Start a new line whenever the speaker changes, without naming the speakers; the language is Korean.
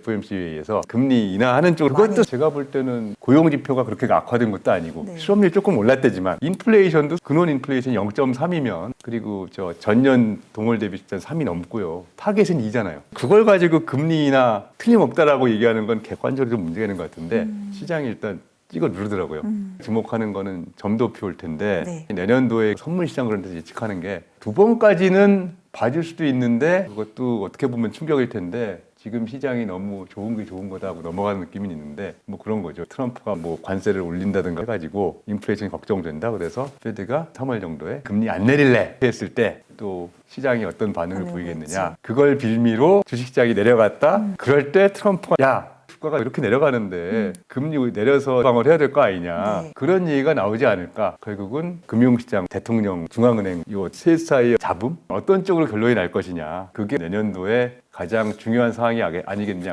FOMC에서 금리 인하하는 쪽으로 그것도. 제가 볼 때는 고용 지표가 그렇게 악화된 것도 아니고
네.
실업률이 조금 올랐대지만 인플레이션도 근원 인플레이션이 0.3이면 그리고 저 전년 동월 대비 숫자는 3이 넘고요. 타겟은 2잖아요. 그걸 가지고 금리 인하 틀림없다라고 얘기하는 건 객관적으로 좀 문제가 있는 것 같은데
음.
시장이 일단 찍어 누르더라고요. 주목하는 거는 점도표일 텐데
네.
내년도에 선물 시장 그런 데서 예측하는 게 두 번까지는 봐줄 수도 있는데 그것도 어떻게 보면 충격일 텐데 지금 시장이 너무 좋은 게 좋은 거다 하고 넘어가는 느낌이 있는데 뭐 그런 거죠. 트럼프가 뭐 관세를 올린다든가 해가지고 인플레이션이 걱정된다 그래서 페드가 3월 정도에 금리 안 내릴래 했을 때 또 시장이 어떤 반응을
반응을
보이겠느냐
보일지.
그걸 빌미로 주식시장이 내려갔다 그럴 때 트럼프가 야 주가가 이렇게 내려가는데 금리 내려서 방을 해야 될 거 아니냐.
네.
그런 얘기가 나오지 않을까. 결국은 금융시장 대통령 중앙은행 요 세 사이의 잡음? 어떤 쪽으로 결론이 날 것이냐. 그게 내년도에 가장 중요한 상황이 아니겠냐